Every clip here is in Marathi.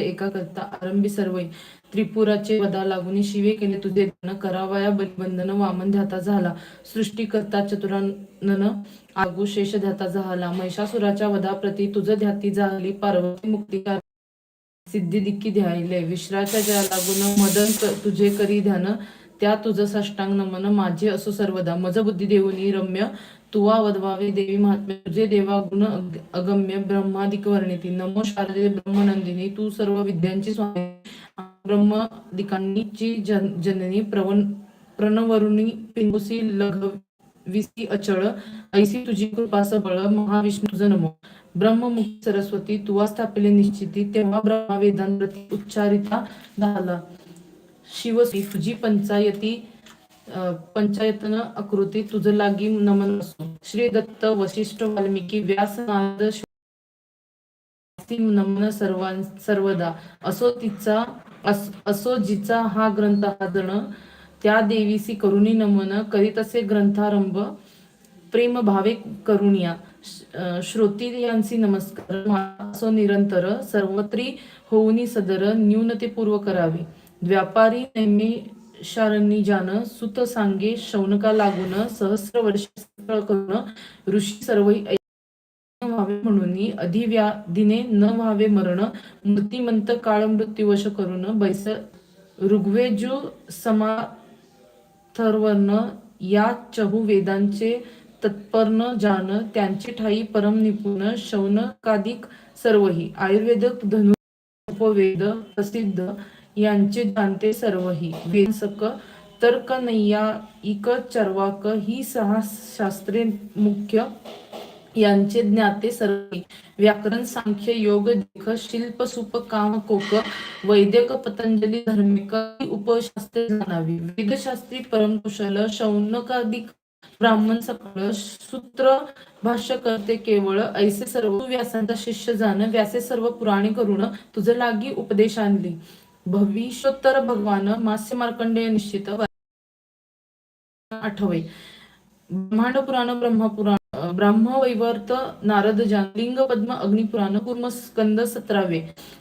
एका करता आरंभी सर्व त्रिपुराचे वदा लागून शिवे केले तुझे ध्यान करावया बलिबंधन वामन ध्याता झाला. सृष्टी करता चतुरानन आगू शेष ध्याता झाला. महिषासुराच्या वधाप्रती तुझ ध्याती झाली. पार्वती मुक्ती सिद्धी दिक्की ध्यायले. विश्राच्या ज्या लागून मदन तुझे करी ध्यान त्या तुझ साष्टांग नमन माझे असो सर्वदा. मज बुद्धी देऊनी रम्य तुवा वधवावे देवी महात्म्य तुझे देवा गुण अगम्य ब्रह्मादिक वर्णिती. नमो शारदे ब्रह्मनंदिनी तू सर्व विद्यांची स्वामी. ब्रह्मदिकांची जन जननी प्रवन प्रणवरुणी पिंगुसी लघविसी अचळ. ऐसी तुझी कृपा सबळ महाविष्णू तुझ नमो. ब्रह्ममुखी सरस्वती तुवा स्थापिले निश्चिती तेव्हा ब्रह्मा वेदांप्रती उच्चारिता झाला. शिवसी तुझी पंचायती पंचायतन आकृती तुझ लागी नमन असो. श्री दत्त वशिष्ठ वाल्मिकी व्यास नाद नमन सर्वां सर्वदा. असो तिचा अस- असो जिचा हा ग्रंथ हा जण त्या देवीसी करुणी नमन करीत असे ग्रंथारंभ. प्रेम भावे करुणिया. श- श्रोती यांसी नमस्कार. असो निरंतर सर्वत्री होऊनी सदर न्यूनतेपूर्व करावे. व्यापारी नेहमी शरणी जान सुत सांगे शौनका लागून सहस्र वर्ष करून ऋषी सर्व व्हावे म्हणून अधिव्याधीने न व्हावे मरण मृत्युमंत काळ मृत्यूवश करून बैस ऋग्वेजू समाथर्वन या चहू वेदांचे तत्पर्ण जान त्यांचे ठाई परम निपुण शौनकादिक सर्वही. आयुर्वेद धनु उपवेद प्रसिद्ध. यांचे जाणते सर्वही. वेदसक तर्क नैयायिक चर्वाक ही सहा शास्त्रे मुख्य यांचे ज्ञाते सर्व व्याकरण सांख्य योग देख शिल्प सुप काम कोक वैद्यक पतंजली धर्मिक ही उपशास्त्रे जाणावी. वेदशास्त्री परमकुशल शौनकादिक ब्राह्मण सकळ सूत्र भाष्य करते केवळ ऐसे सर्व व्यासांचा शिष्य जाण व्यासे सर्व पुराणे करून तुझ लागी उपदेश आणली. भविष्योत्तर भगवान मास्य मार्कंडेय निश्चित आठवे. ब्रह्मांड पुराण ब्रह्मपुराण ब्राह्मवैवर्त नारद जान लिंग पद्म अग्निपुराण कुर्म स्कंद सतरावे.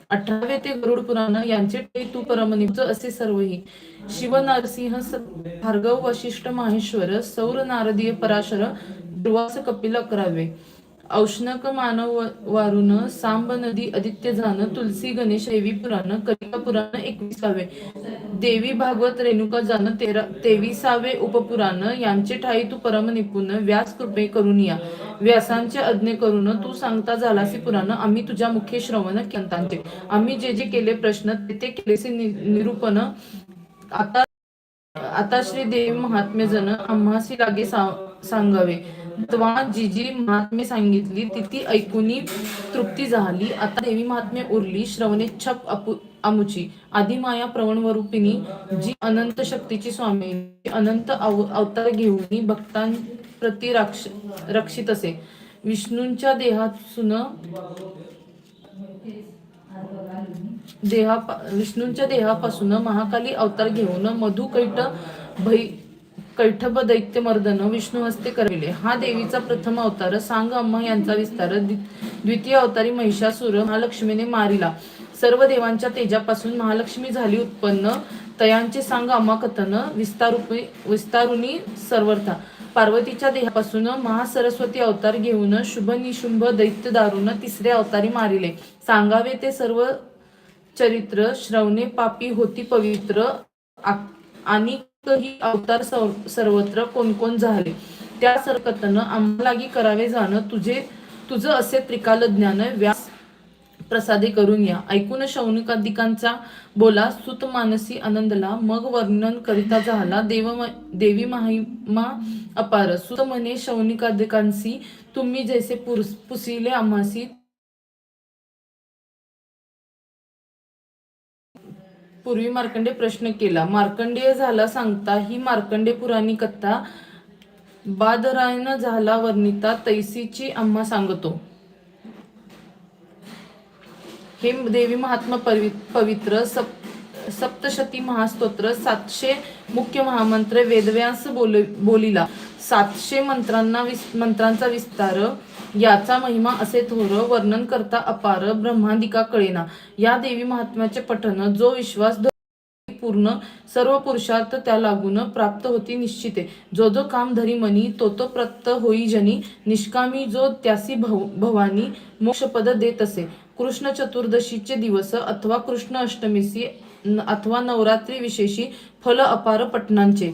अठरावे ते गरुड पुराण यांचे तू परमनिप्त असे सर्वही. शिव नरसिंह भार्गव वशिष्ठ माहेश्वर सौर नारदीय पराशर दुर्वास कपिल अकरावे. औष्णक मानव वारुण सांब नदी आदित्य जान तुलसी गणेश देवी पुराण कलिका पुराण एकविसावे. देवी भागवत रेणुका जान तेरा तेविसावे उपपुराण यांचे ठाई तू परम निपुण व्यास कृपे करून या. व्यासांचे अज्ञे करून तू सांगता झालासी पुराण आम्ही तुझ्या मुख्य श्रवण कंतांचे. आम्ही जे जे केले प्रश्न ते ते केलेसे निरूपण. आता आता श्री देवी महात्म्य जन आम्हासी लागे सा- सांगावे. त्वा जी जी महात्म्य सांगितली ती ती तृप्ती झाली. आता देवी महात्म्य उरली श्रवणे छप अपु अमुची आदिमाया प्रवणवरूपिणी जी अनंत शक्तीची स्वामी अनंत अवतार घेऊन भक्तांप्रती रक्ष रक्षित असे. विष्णूंच्या देहातून देहा विष्णूंच्या देहापासून महाकाली अवतार घेऊन मधुकैट भै कैठब दैत्य मर्दन विष्णू हस्ते करविले. हा देवीचा प्रथम अवतार सांग अम्मा यांचा विस्तार. द्वि- द्वितीय अवतारी महिषासुर महालक्ष्मीने मारिला. सर्व देवांच्या तेजापासून महालक्ष्मी झाली उत्पन्न. तयांचे सांग अम्मा कथन विस्तारूपी विस्तारुनी सर्वर्था पार्वतीच्या देहापासून महासरस्वती अवतार घेऊन शुभ निशुंभ दैत्य दारून तिसरे अवतारी मारिले. सांगावे ते सर्व चरित्र श्रवणे पापी होती पवित्र आ- आणि ही अवतार सर्वत्र कोण कोण झाले? त्या सरकतनं आम्हालागी करावे जाणं तुझे तुझं असे त्रिकाल ज्ञान व्यास प्रसादे करून या. ऐकून शौनकादिकांचा बोला सुत मानसी आनंदला मग वर्णन करिता झाला देव देवी महिमा अपार. सुत म्हणे शौनिकादिकांसी तुम्ही जैसे पुर- पुसिले आम्हासी पूर्वी मार्कंडे प्रश्न केला. मार्कंडेय झाला सांगता ही मार्कंडे पुराणी कथा बादरायन झाला वर्णिता तैसीची आम्हा सांगतो. हे देवी महात्मा पवि- पवित्र सप सप्तशती महास्तोत्र सातशे मुख्य महामंत्र वेदव्यास बोल बोलिला. सातशे मंत्रांना विस मंत्रांचा विस्तार याचा महिमा असे थोर वर्णन करता अपार ब्रह्मांदिका कळेना. या देवी महात्म्याचे पठन जो विश्वास पूर्ण सर्व पुरुषार्थ त्या लागून प्राप्त होती निश्चिते. जो जो काम धरी मनी तो तो प्राप्त होई जनी. निष्कामी जो त्यासी भव भवानी मोक्षपद देत असे. कृष्ण चतुर्दशीचे दिवस अथवा कृष्ण अष्टमीसी अथवा नवरात्री विशेषी फल अपार पटनांचे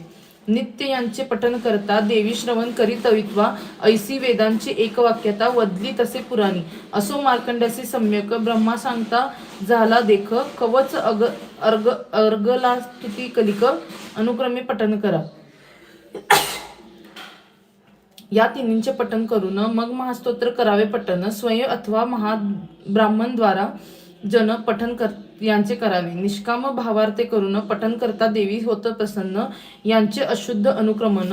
नित्य यांचे पठन करता देवी श्रवण करीतवित्वा ऐसी वेदांची एकवाक्यता वदली तसे पुराणी. असो मार्कंड्यासी सम्यक ब्रह्मा सांगता झाला देख कवच अग अर्ग अर्गला स्तुती कलिक अनुक्रमे पठन करा. या तिन्हींचे पठन करून मग महास्तोत्र करावे पठन स्वयं अथवा महा ब्राह्मणद्वारा जन पठन कर यांचे करावे. निष्काम भावार्थे करून पठन करता देवी होत प्रसन्न यांचे अशुद्ध अनुक्रमण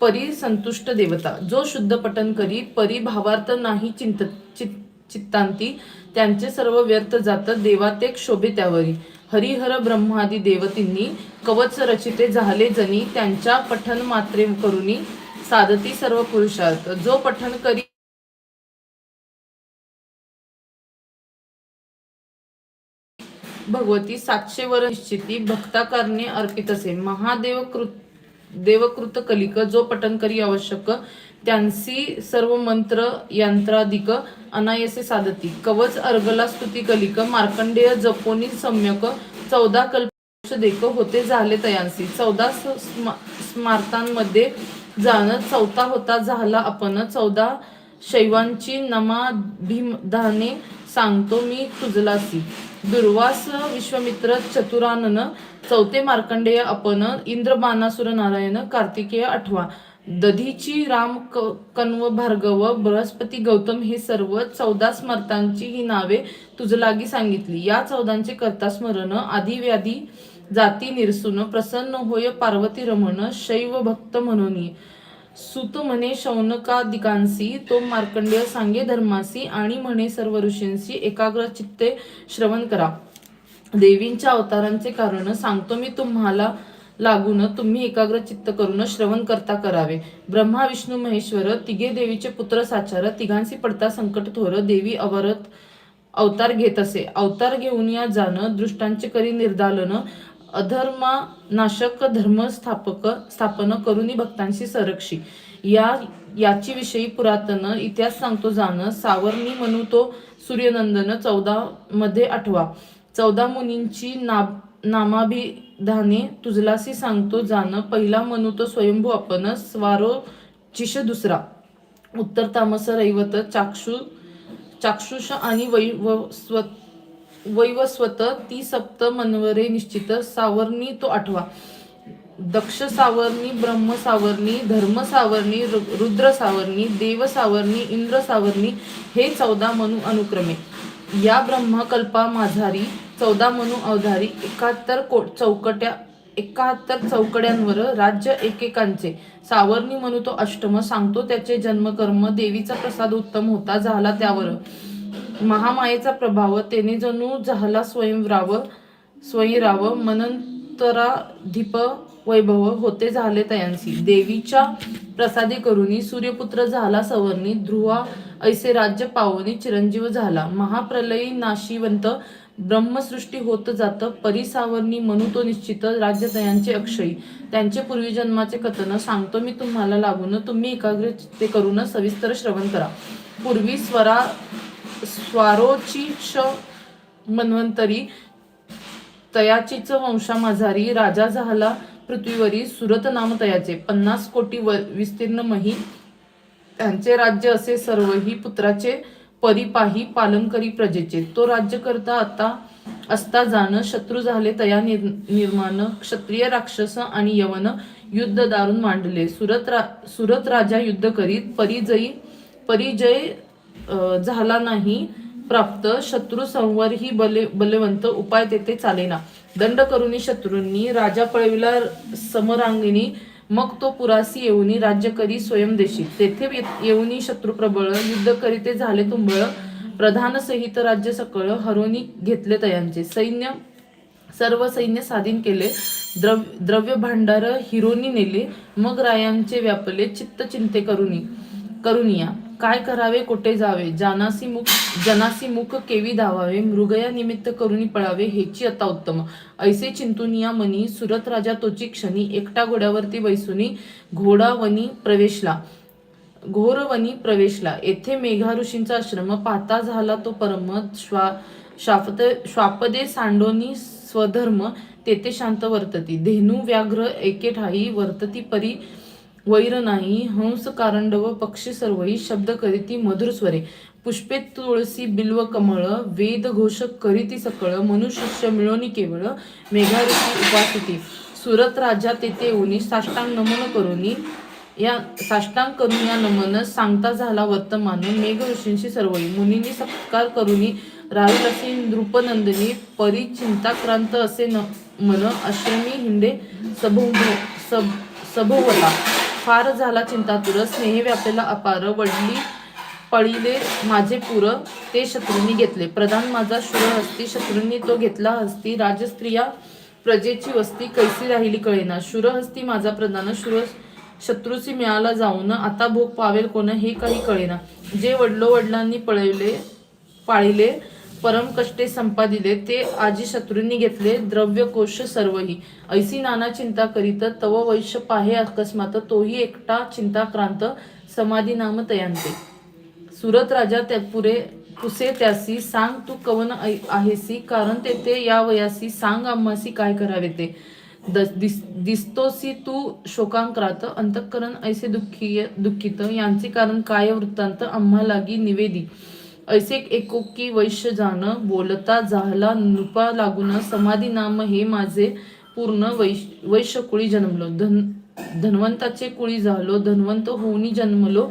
परी संतुष्ट देवता. जो शुद्ध पठन करी परी भावार्थ नाही चिंत चित- चित्तांती त्यांचे सर्व व्यर्थ जात देवाते शोभे त्यावरी. हरिहर ब्रह्मादी देवतींनी कवच रचिते झाले जनी त्यांच्या पठन मात्रे करुनी साधती सर्व पुरुषार्थ. जो पठन करी भगवती सातशे वर निश्चिती भक्ता करणे अर्पित असे महादेव कृत देवकृत कलिक जो पठन करी आवश्यक त्यांसी सर्व मंत्र यंत्राधिक अनायसे साधती कवच अर्गला स्तुती कलिक मार्कंडेय जपोनी सम्यक चौदा कल्प देक होते झाले तयांसी. चौदा स- स्मारतांमध्ये जाणं चौथा होता झाला आपण चौदा शैवांची नमाभिधाने सांगतो मी तुझलासी. दुर्वास विश्वमित्र चतुरानन चौथे मार्कंडेय अपन इंद्र बाणासुर नारायण कार्तिकेय आठवा. दधीची राम क- कण्व भार्गव बृहस्पती गौतम हे सर्व चौदा स्मर्तांची ही नावे तुझलागी सांगितली. या चौदांचे करता स्मरण आधी व्याधी जाती निरसून प्रसन्न होय पार्वती रमण शैव भक्त म्हणून. सुत म्हणे शौनकादिकांसी तो मार्कंडेय सांगे धर्मासी आणि म्हणे सर्व ऋषींशी एकाग्र चित्ते श्रवण करा. देवींच्या अवतारांचे कारण सांगतो मी तुम्हाला लागून तुम्ही एकाग्र चित्त करून श्रवण करता करावे. ब्रह्मा विष्णू महेश्वर तिघे देवीचे पुत्र साचार तिघांशी पडता संकट थोर देवी अवरत अवतार घेत असे. अवतार घेऊन या जाणं दृष्टांचे करी निर्दालन अधर्मा नाशक धर्म स्थापन करुनी भक्तांशी संरक्षी. या याची विषयी पुरातन इतिहास सांगतो जाणं सावरणी म्हणू तो सूर्यनंदन चौदा मध्ये आठवा. चौदा मुनींची नाब नामाभिधाने तुझलासी सांगतो जाणं पहिला म्हणू तो स्वयंभू आपण स्वारो चिश दुसरा. उत्तर तामस रैवत चाक्षु चाक्षुष आणि वैवस्वत वैवस्वत ती सप्त मनवरे निश्चित सावरणी तो आठवा. दक्ष सावरणी ब्रह्म सावरणी धर्म सावरणी रु- रुद्र सावरणी देव सावरणी इंद्र सावरणी हे चौदा मनु अनुक्रमे. या ब्रह्मकल्पा माझारी चौदा मनु अवधारी एकाहत्तर को चौकट्या एकाहत्तर चौकड्यांवर राज्य एकेकांचे. सावरणी म्हणू तो अष्टम सांगतो त्याचे जन्मकर्म देवीचा प्रसाद उत्तम होता झाला त्यावर. महामायेचा प्रभाव तेने जणू झाला स्वयंराव स्वयंराव मनंतराधिप वैभव होते झाले तयांसी देवीच्या प्रसादी करुनी सूर्यपुत्र झाला सवर्णी ध्रुवा ऐसे राज्य पावनी चिरंजीव झाला. महाप्रलयी नाशिवंत ब्रह्मसृष्टी होत जात परिसावरणी म्हणू तो निश्चित राज्य तयांचे अक्षयी. त्यांचे पूर्वी जन्माचे कथन सांगतो मी तुम्हाला लागून तुम्ही एकाग्र ते करून सविस्तर श्रवण करा. पूर्वी स्वरा स्वारोची श मनवंतरी तयाचीच वंशामाझारी राजा झाला. पृथ्वीवरी सुरत नाम तयाचे. पन्नास कोटी व विस्तीर्ण मही. त्यांचे राज्य असे सर्व ही पुत्राचे परिपाही पालन करी प्रजेचे. तो राज्य करता आता असता जाणं शत्रू झाले तया निर निर्माण क्षत्रिय राक्षस आणि यवन युद्ध दारून मांडले. सुरत रा सुरत राजा युद्ध करीत परिजयी परिजय झाला नाही प्राप्त. शत्रू संवर ही बले बलवंत उपाय तेथे चालेना. दंड करुनी शत्रूंनी राजा पळविला समरांगिनी मग तो पुरासी येऊनी राज्य करी स्वयंदेशी तेथे ये- येऊनी शत्रू प्रबळ युद्ध करीते झाले तुंबळ प्रधान सहित राज्य सकळ हरोनी घेतले तयांचे. सैन्य सर्व सैन्य साधीन केले. द्रव द्रव्य भांडार हिरोनी नेले. मग रायांचे व्यापले चित्त चिंते करुनी. करुनिया काय करावे कोठे जावे? जानासी मुख जनासी मुख केवी धावावे? मृगया निमित्त करुणी पळावे हेची आता उत्तम. ऐसे चिंतुनिया मनी सुरत राजा तोची क्षणी एकटा घोड्यावरती बैसुनी घोडावनी प्रवेशला. घोरवनी प्रवेशला. येथे मेघा ऋषींचा आश्रम पाहता झाला तो परम श्वा श्वापद श्वापदे सांडोनी स्वधर्म तेथे शांत वर्तती. धेनू व्याघ्र एके ठाई वर्तती परी वैर नाही हंस कारंडव पक्षी सर्वही शब्द करीती मधुर स्वरे. पुष्पे तुळसी बिल्व कमळ वेद घोष करीती सकळ मनुष्य मिळवणी केवळ मेघा उपासिती. सुरत राजा तेथे उनी साष्टांग नमन करुनी या साष्टांग करून या नमन सांगता झाला वर्तमान मेघ ऋषींशी सर्वई. मुनींनी सत्कार करुनी राहुलसी नृपनंदिनी परी चिंताक्रांत असे न मन अश्रमी हिंडे सभोभ सब सभोवता. फार झाला चिंतातुर स्नेही व्यापेला अपार वडली पळीले माझे पुर ते शत्रूंनी घेतले. प्रधान माझा शूर हस्ती शत्रूंनी तो घेतला हस्ती. राजस्त्रिया प्रजेची वस्ती कैसी राहिली कळेना. शूरहस्ती माझा प्रधान शूर शत्रूची मिळाला जाऊन. आता भोग पावेल कोण हे काही कळेना. जे वडलो वडिलांनी पळवले पाळिले परम कष्टे संपादिले ते आजी शत्रूंनी घेतले द्रव्य कोश सर्वही. ऐसी नाना चिंता करीत तव वैश्य पाहे अकस्मात तोही एकटा चिंताक्रांत समाधी नाम तयांते. सुरत राजा त्या पुरे पुसे त्यासी सांग तू कवन ऐ- आहेसी कारण तेथे या वयासी सांग आम्हासी काय करावे ते. दिस- दिसतोसी तू शोकांक्रात अंतःकरण ऐसे दुःखी दुःखित यांचे कारण काय वृत्तांत आम्हालागी निवेदी. ऐसे एकोकी वैश्य जाण बोलता झाला नृपा लागून समाधी नाम हे माझे पूर्ण वैश वैश्य कुळी जन्मलो. धन धन्वंताचे कुळी झालो. धन्वंत होऊनी जन्मलो.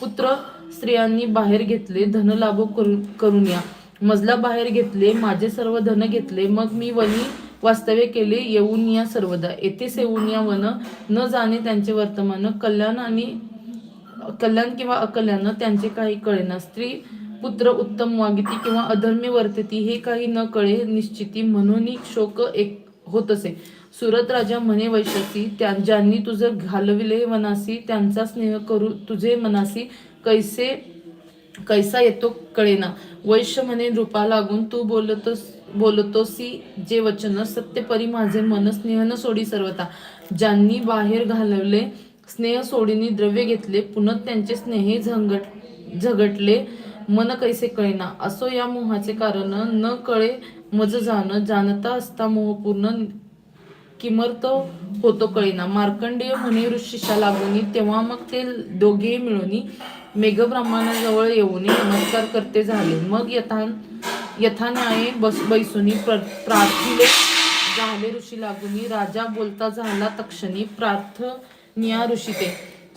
पुत्र स्त्रियांनी बाहेर घेतले. धन लाभो करू- करून या. मजला बाहेर घेतले. माझे सर्व धन घेतले. मग मी वनी वास्तव्य केले. येऊन या सर्वदा. येथे सेवून या वन. न जाणे त्यांचे वर्तमान. कल्याण आणि कल्याण किंवा अकल्याण त्यांचे काही कळेना स्त्री पुत्र उत्तम वागिती किंवा अधर्मी वर्तती हे काही न कळे निश्चिती म्हणून शोक एक होत असे. सुरत राजा म्हणे वैश्यसी त्या ज्यांनी तुझं घालविले मनासी त्यांचा स्नेह करू तुझे मनासी कैसे कैसा येतो कळेना. वैश्य म्हणे रूपा लागून तू बोलतोस बोलतोसी जे वचन सत्यपरी माझे मन स्नेह न सोडी सर्वता ज्यांनी बाहेर घालवले स्नेह सोडीने द्रव्य घेतले पुन्हा त्यांचे स्नेहे झंगट झगटले मन कैसे कळेना? असो या मोहाचे कारण न कळे मज जाण जाणता असता मोह पूर्ण किमर्त होतो कळेना. मार्कंडेय म्हणे ऋषीशा लागोनी तेव्हा मग ते दोघे मिळून मेघब्राह्मणाजवळ येऊन नमस्कार करते झाले. मग यथा यथान्याये बस बैसुनी प्रार्थिले झाले ऋषी लागुनी राजा बोलता झाला तक्षणी प्रार्थनिया ऋषी ते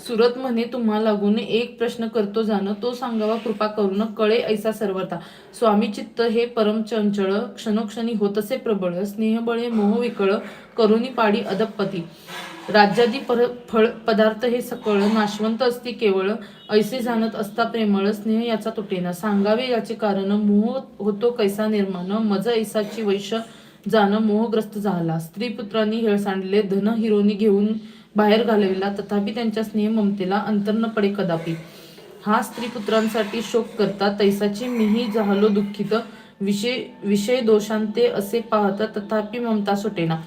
सुरत म्हणे तुम्हा लागून एक प्रश्न करतो जाणं तो सांगावा कृपा करून कळे ऐसा सर्वता स्वामी चित्त हे परम चंचळ क्षणोक्षणी होतसे प्रबळ स्नेहबळे मोह विकळ करुणी पाडी अदपती. राज्यादी पर फळ पदार्थ हे सकळ नाशवंत असती केवळ ऐसे जाणत असता प्रेमळ स्नेह याचा तुटेना. सांगावे याचे कारण मोह होतो कैसा निर्माण मज ऐसाची वैश्य जाणं मोहग्रस्त झाला. स्त्री पुत्रांनी हेळ सांडले धन हिरोनी घेऊन बाहेर घालविला तथापि त्यांच्या स्नेहममतेला अंतर न पडे कदापि. हा स्त्री पुत्रांसाठी शोक करता तैसाची मीही झालो दुःखित. विषय विषय दोषांते असे पाहता तथापि ममता सुटेना.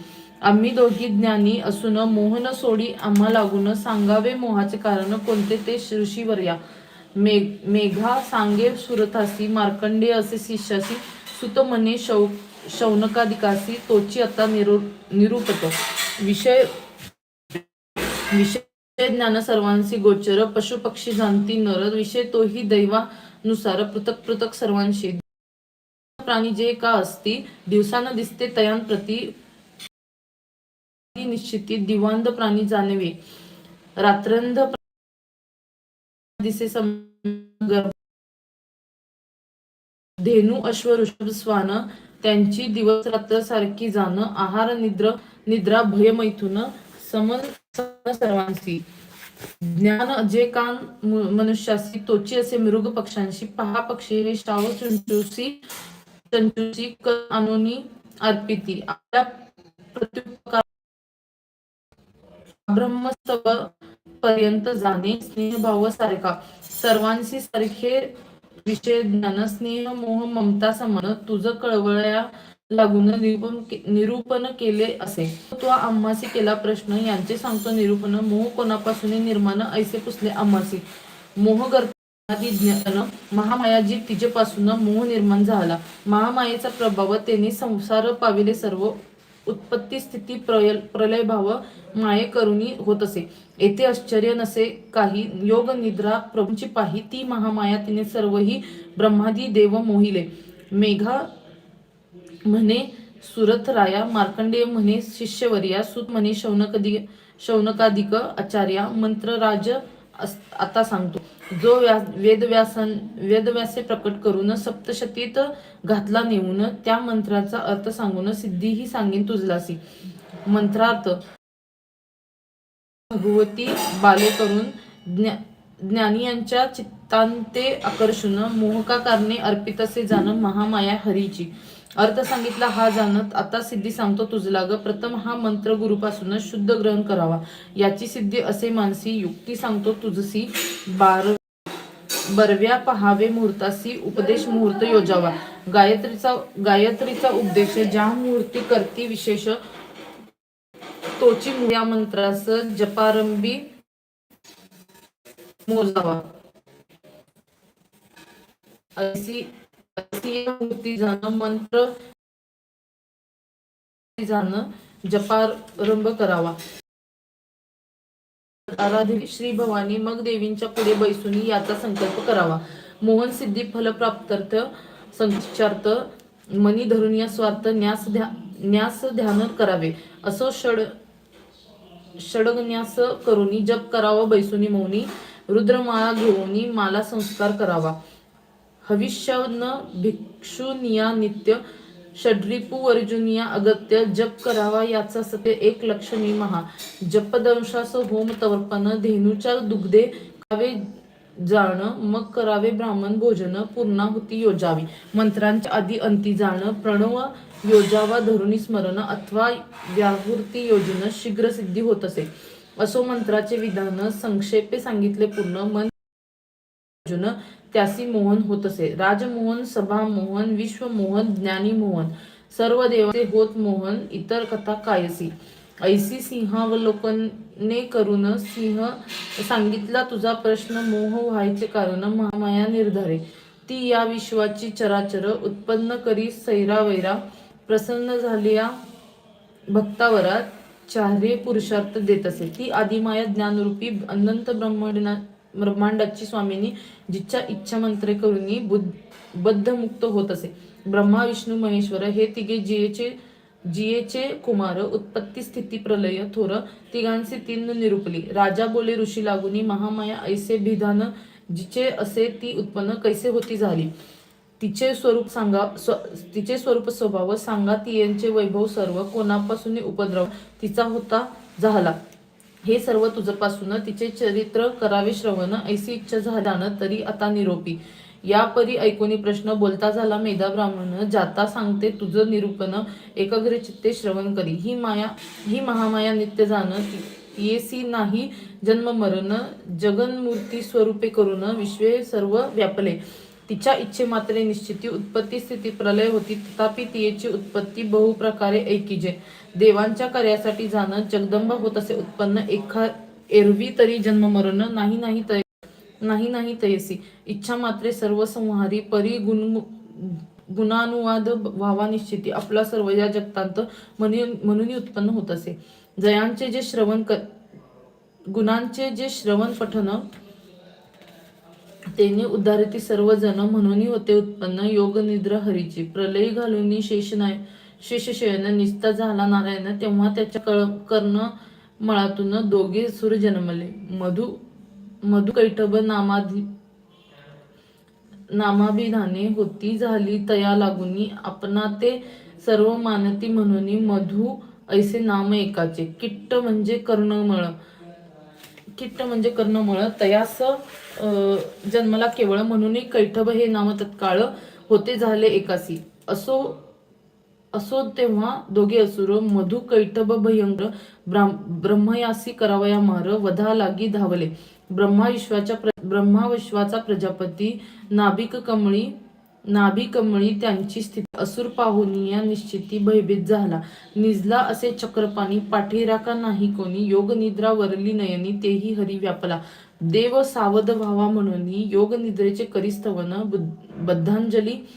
आम्ही दोघी ज्ञानी असून मोहन सोडी आम्हा लागून सांगावे मोहाचे कारण कोणते ते ऋषीवर्या मेघ मेघा सांगे सुरथासी मार्कंडे असे शिष्यासी सुत मने शौ शौनकाधिकासी तोची आता निरू निरूपत विषय विषय ज्ञान सर्वांशी गोचर पशु पक्षी जाणती नर विषय तोही दैवानुसार पृथक पृथक सर्वांशी. प्राणी जे का असती दिवसानं दिसते तयान प्रती. निश्चिती दिवांध प्राणी जाणवे. रात्रंध दिसे सम धेनू अश्व ऋषभ स्वान त्यांची दिवस रात्र सारखी जाणं. आहार निद्र निद्रा भय मैथून समन सर्वांशी. ज्ञान जे कान मनुष्याशी मनुष्यासी तोची असे मृग पक्षांशी पहा पक्षी हे शाव चुंचुसी चंचुसी अनुनी अर्पिती. आपल्या प्रत्युपकार ब्रह्मस्तव पर्यंत जाणे स्नेहभाव सारखा सर्वांशी सारखे विषय ज्ञान स्नेह मोह ममता समान. तुझ कळवळ्या लागून निरूपण के- निरूपण केले असे. तो आम्हासी केला प्रश्न. यांचे सांगतो निरूपण मोह कोणापासून निर्माण ऐसे पुसले आम्हासी मोह आदी ज्ञान महामाया जी तिच्यापासून मोह निर्माण झाला. महामायेचा प्रभाव त्यांनी संसार पाविले सर्व उत्पत्ती स्थिती प्रय प्रलय भाव माये करुणी होत असे. येथे आश्चर्य नसे काही योग निद्रा प्रभूची पाही ती महामाया तिने सर्वही ब्रह्मादी देव मोहिले. मेघा म्हणे सुरथराया मार्कंडेय म्हणे शिष्यवर्या सुत म्हणे शौनकदी शौनकाधिक आचार्या मंत्रराज अस- आता सांगतो. जो व्या वेदव्यासन वेदव्यासे प्रकट करून सप्तशतीत घातला नेऊन त्या मंत्राचा अर्थ सांगून सिद्धीही सांगेन तुझलासी मंत्रार्थ भगवती बाले करून ज्ञा ज्ञानी यांच्या चित्तांते आकर्षून मोहका कारणे अर्पित असे जाणं महामाया हरीची. अर्थ सांगितला हा जाणत आता सिद्धी सांगतो तुझला ग प्रथम हा मंत्र गुरुपासूनच शुद्ध ग्रहण करावा. याची सिद्धी असे मानसी युक्ती सांगतो तुझसी बार बरव्या पहावे मुहूर्तासी उपदेश मुहूर्त योजावा. गायत्रीचा गायत्रीचा उपदेश ज्या मुहूर्ती करती विशेष तोची या मंत्रास जपारंभी मोजावा. जाणं मंत्र जाणं जपारंभ करावा. आराधनी श्री भवानी मग देवींच्या पुढे बैसुनी याचा संकल्प करावा. मोहन सिद्धी फलप्राप्तर्थ संचार्थ मनी धरून या स्वार्थ न्यास ध्या न्यास ध्यान करावे. असो षड षडगन्यास करुनी जप करावा बैसुनी मौनी रुद्रमाळा घेऊनी माला संस्कार करावा. हविष्यन भिक्षुनिया नित्य षड्रिपू वर्जुनिया अगत्य जप करावा याचा सत्य एक लक्ष्मी महा. जपदंशास होम तवर्पण धेनूच्या दुग्धे खावे जाणं मग करावे ब्राह्मण भोजन पूर्णाहुती योजावी. मंत्रांच्या आधी अंती जाणं प्रणव योजावा धरुणी स्मरण अथवा व्याहूर्ती योजन शीघ्र सिद्धी होत असे. असो मंत्राचे विधान संक्षेपे सांगितले पूर्ण मन अर्जुन त्यासी मोहन होत असे. राजमोहन सभा मोहन विश्वमोहन ज्ञानी मोहन सर्व देवाचे होत मोहन इतर कथा कायसी. ऐसी सिंहावलोकने करून सिंह सांगितला तुझा प्रश्न मोह व्हायचे कारण महामाया निर्धारे. ती या विश्वाची चराचर उत्पन्न करी सैरा वैरा प्रसन्न झालेल्या भक्तावरा चारे पुरुषार्थ देत असे. ती आदिमाया ज्ञानरूपी अनंत ब्रह्मणा ब्रह्मांडाची स्वामिनी जिच्या इच्छा मंत्रे करून बुद्ध बद्धमुक्त होत असे. ब्रह्मा विष्णू महेश्वर हे तिघे जियेचे जियेचे कुमार उत्पत्ती स्थिती प्रलय थोर तिघांचे तीन निरूपली. राजा बोले ऋषी लागुनी महामाया ऐसे भिधान जिचे असे ती उत्पन्न कैसे होती झाली? तिचे स्वरूप सांगा स्व तिचे स्वरूप स्वभाव सांगा तियांचे वैभव सर्व कोणापासून उपद्रव तिचा होता झाला. हे सर्व तुझपासून तिचे चरित्र करावे श्रवण ऐसी इच्छा झाल्यानं तरी आता निरोपी. या परी ऐकोनी प्रश्न बोलता झाला मेधा ब्राह्मण जाता सांगते तुझं निरूपण एकाग्र चित्ते श्रवण करी. ही माया ही महामाया नित्य जाणं येसी नाही जन्म मरण जगन्मूर्ती स्वरूपे करून विश्वे सर्व व्यापले. तिच्या इच्छे मात्रे निश्चिती उत्पत्ती स्थिती प्रलय होती तथापि तियेची उत्पत्ती बहुप्रकारे ऐकिजे देवांच्या कार्यासाठी जाणं जगदंब होत असे उत्पन्न एखा एरवी तरी जन्म मरण नाही नाही तय नाही नाही तयसी. इच्छा मात्रे सर्व संहारी परी गुण गुणानुवाद व्हावा निश्चिती. आपला सर्व या जगतांत म्हणून म्हणून उत्पन्न होत असे. जयांचे जे श्रवण क गुणांचे जे श्रवण पठन तेने उद्धारती सर्वजण म्हणून होते उत्पन्न. योग निद्रा हरीची. प्रलय घालून शेषनाय शेषशयन निस्ता झाला नारायण. तेव्हा त्याच्या कळ कर्ण मळातून दोघे सूर जन्मले. मधु मधु कैठब नामाधी नामाभिधाने होती झाली तया लागुनी. आपणा ते सर्व मानती म्हणून मधु ऐसे नाम एकाचे. किट्ट म्हणजे कर्णमळ किट्ट म्हणजे कर्णमुळं तयास जन्मला केवळ म्हणून कैठभ हे नाम तत्काळ होते झाले एकासी. असो असो तेव्हा दोघे असुर मधु कैठभ भयंकर ब्राह्म- ब्रह्मयासी करावया मार वधा लागी धावले. ब्रह्मा विश्वाच्या प्र- ब्रह्मा विश्वाचा प्रजापती नाभिक कमळी नाभी कमळी त्यांची स्थिती असुर पाहुनिया निश्चिती भयभीत झाला. निजला असे चक्रपाणी पाठीराका नाही कोणी योग निद्रा वरली नयनी तेही हरी व्यापला. देव सावध व्हावा म्हणून योग निद्रेचे करिस्तवन बुद्ध- बद्धांजली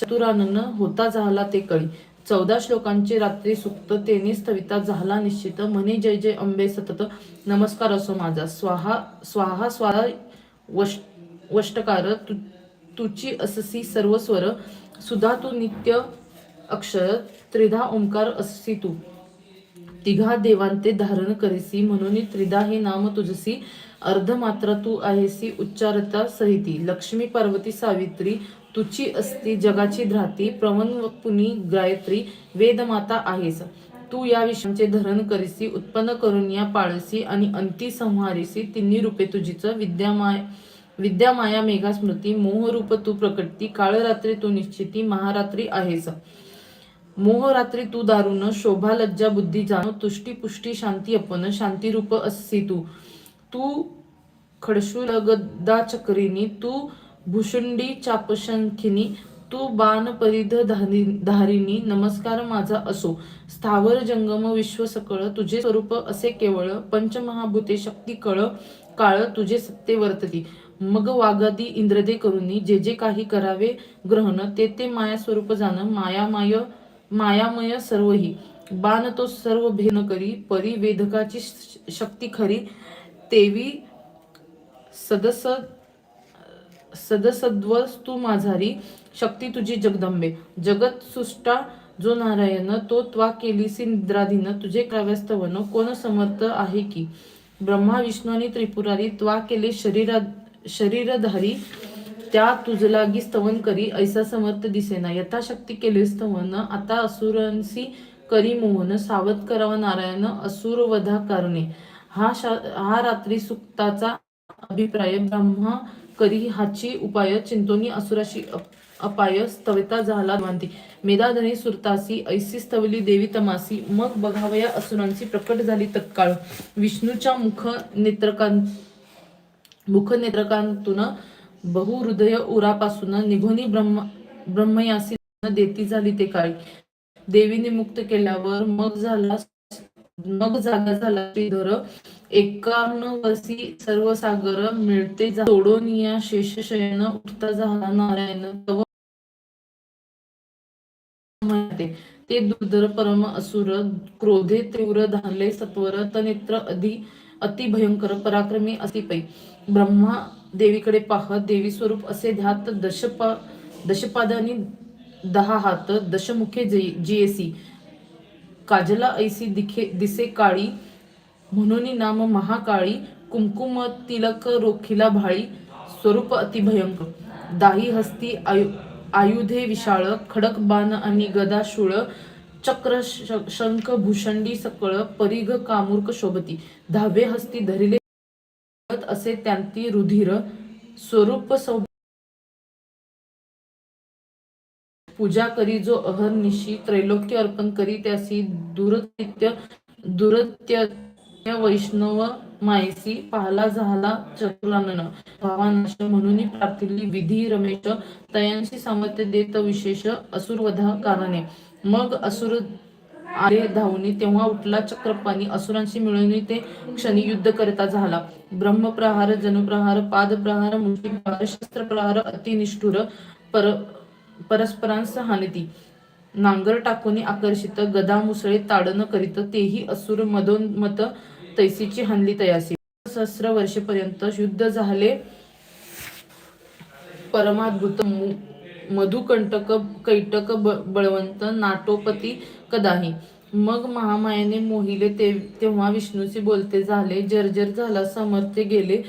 चतुरानन होता झाला ते कळी. चौदा श्लोकांचे रात्री सुक्त तेने स्थविता झाला निश्चित. म्हणे जय जय अंबे सतत. नमस्कार असो माझा. स्वाहा स्वाहा स्वाहा वष्टकार तु तुची अससी सर्व स्वर सुधा तू नित्य अक्षर त्रिधा ओंकार अससी तू. तिघा देवांते धारण करीसी म्हणून त्रिधा हे नाम तुझसी अर्धमात्र तू आहेसी उच्चारता सहिती. लक्ष्मी पार्वती सावित्री तुची असती जगाची ध्राती प्रवन पुनी गायत्री वेदमाता आहेस. तू या विषयांचे धरण करीसी उत्पन्न करून या पाळसी आणि अंती संहारीसी तिन्ही रूपे तुझीच विद्यामाय विद्या माया मेघा स्मृती मोहरूप तू प्रकटती काळरात्री तू निश्चिती महारात्री आहेस. मोहरात्री तू दारुण शोभा लज्जा बुद्धी जाण तुष्टी पुष्टी शांती अपन शांती रूप अससी तू. तू खडशुलगदा चक्रिनी तू भुषुंडी चापशंखिनी तू बाण परिध धारी- धारिणी नमस्कार माझा असो. स्थावर जंगम विश्व सकळ तुझे स्वरूप असे केवळ पंचमहाभूते शक्ती कळ काळ तुझे सत्ते वर्तती. मग वागादी इंद्रदे करुनी जे जे काही करावे ग्रहण ते ते माया स्वरूप जाण मायामाय मायामय सर्वही. बाण तो सर्व भेन करी परी शक्ती खरी तेवी सदस सदसद्वस्तु माझारी शक्ती तुझी जगदंबे. जगत सुष्टा जो नारायण तो त्वा केलीसी निद्राधीन तुझे काव्यस्तवन कोण समर्थ आहे की? ब्रह्मा विष्णू आणि त्रिपुरारी त्वा केले शरीरा शरीरधारी त्या तुझलागी स्तवन करी ऐसा समर्थ दिसेना. यथाशक्ती केले स्तवन आता असुरांसी करी मोहन सावध करावा नारायण असुर वधा कारणे. हा शा हा रात्री सुक्ताचा अभिप्राय ब्रह्मा करी हाची उपाय चिंतोनी असुराशी अपाय स्तविता झाला मानती मेधाधनी सुरतासी ऐसी स्तवली देवी तमासी. मग बघावया असुरांची प्रकट झाली तत्काळ. विष्णूच्या मुख नेत्रकांत मुख नेत्रकांतून बहुहृदय उरापासून निघोनी ब्रह्म ब्रह्मयासी देती झाली ते काळी. देवीने मुक्त केल्यावर मग झाला मग जागा झाला श्रीधर. एकावन्न वर्षी सर्व सागर मिळते सोडून या शेष शयन उठता झाला नारायण. तव ते दुर्धर परम असुर क्रोधे तीव्र धारले सत्वर तनेत्र अधि अति भयंकर पराक्रमी अतिपै ब्रह्मा देवीकडे पाहत देवी स्वरूप असे ध्यात दशपा दशपादानी दहा हात दशमुखे जी काजला ऐसी दिखे दिसे काळी म्हणून नाम महाकाळी कुंकुम तिलक रोखिला भाळी स्वरूप अतिभयंकर दाही हस्ती आयु आयुधे विशाळ खडक बाण आणि गदा शूळ चक्र शंख भूषंडी सकळ परिघ कामूर्क शोभती. धावे हस्ती धरिले असे त्यांती रुधिर स्वरूप सौ पूजा करी जो अहर्निशी त्रैलोक्य अर्पण करी त्यासी दुरत्य दुरत्य वैष्णव मायसी पाहला झाला चकुलानन भावानाश म्हणून प्राप्तिली विधी रमेश तयांशी सामर्थ्य देत विशेष असुरवधा कारणे. मग असुर आले धावणे तेव्हा उठला चक्रपाणी. असुरांशी मिळवणे ते क्षणी युद्ध करता झाला. ब्रह्मप्रहार जनप्रहार पादप्रहार मुष्टीप्रहार शस्त्रप्रहार अतिनिष्ठुर पर परस्परांस हानिती नांगर टाकून आकर्षित गदा मुसळे ताडन करीत तेही असुर मदोन्मत तैसीची हानली तयासी. सहस्र वर्षेपर्यंत युद्ध झाले. परमाद्भुत मधुकंटक कैटक ब- बळवंत नाटोपती कदाही. मग महामायाने मोहिले ते तेव्हा विष्णूशी बोलते झाले जर्जर झाला समर्थ गेले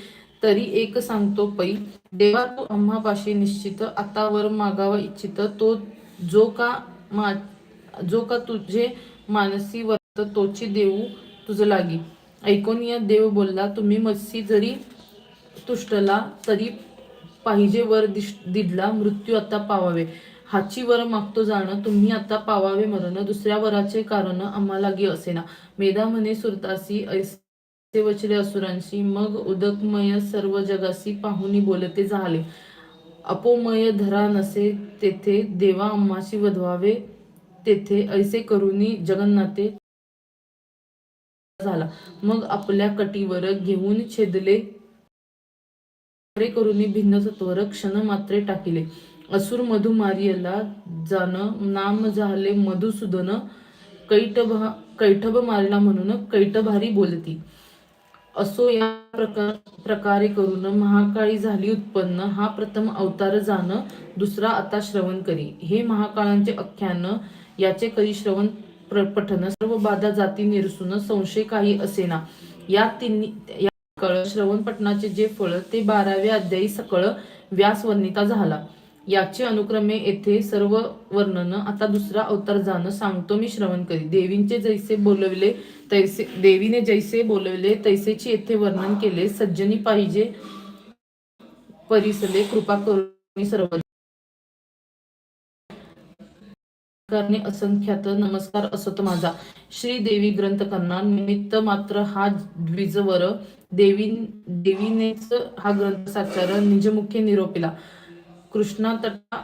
तरी एक सांगतो पै देवा तू आम्हापाशी निश्चित आता वर मागावा इच्छित तो जो का मा जो का तुझे मानसी वर्त तोची देऊ तुझ लागी. ऐकून या देव बोलला तुम्ही मत्सी जरी तुष्टला तरी पाहिजे वर दिश- दिडला मृत्यू आता पावावे. हाची वर मागतो जाणं तुम्ही आता पावावे मरण. दुसऱ्या वराचे कारण आम्हाला गे असेना. मेधा म्हणे सुरतासी ऐसे वचले असुरांशी. मग उदकमय सर्व जगासी पाहुनी बोलते झाले. अपोमय धरा नसे तेथे देवा अम्माशी वधवावे. तेथे ऐसे करुनी जगन्नाथे झाला. मग आपल्या कटीवर घेऊन छेदले करुनी भिन्न सत्वर क्षण मात्रे टाकिले. असुर मधु मारियला जाण नाम झाले मधुसूदन कैटभ कैठभ मारला म्हणून कैटभारी बोलती. असो या प्रकार प्रकारे करून महाकाळी झाली उत्पन्न हा प्रथम अवतार जाण दुसरा आता श्रवण करी. हे महाकाळांचे आख्यान याचे करी श्रवण पठन. सर्व बाधा जाती निरसून संशय काही असेना. या तिन्ही कळ श्रवण जे फळ ते बाराव्या अध्यायी सकळ व्यास वर्णिता झाला. याचे अनुक्रमे येथे सर्व वर्णन आता दुसरा अवतार जाणं सांगतो मी श्रवण करी. देवींचे जैसे बोलविले तैसे देवीने जैसे बोलविले तैसेचे येथे वर्णन केले. सज्जनी पाहिजे परिसले कृपा करून सर्व करणे असंख्यात नमस्कार असत माझा. श्री देवी ग्रंथ करणार निमित्त मात्र हा द्विजवर देवी देवीनेच हा ग्रंथ साचार निजमुखे निरोपिला. कृष्णा तटा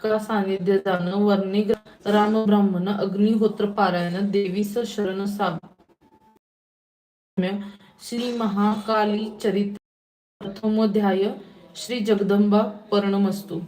का सानिध्य जाण वर्णी राम ब्राह्मण अग्निहोत्र पारायण देवीस शरण साम्य श्री महाकाली चरित्र प्रथमोध्याय श्री जगदंबा पर्णमस्तू.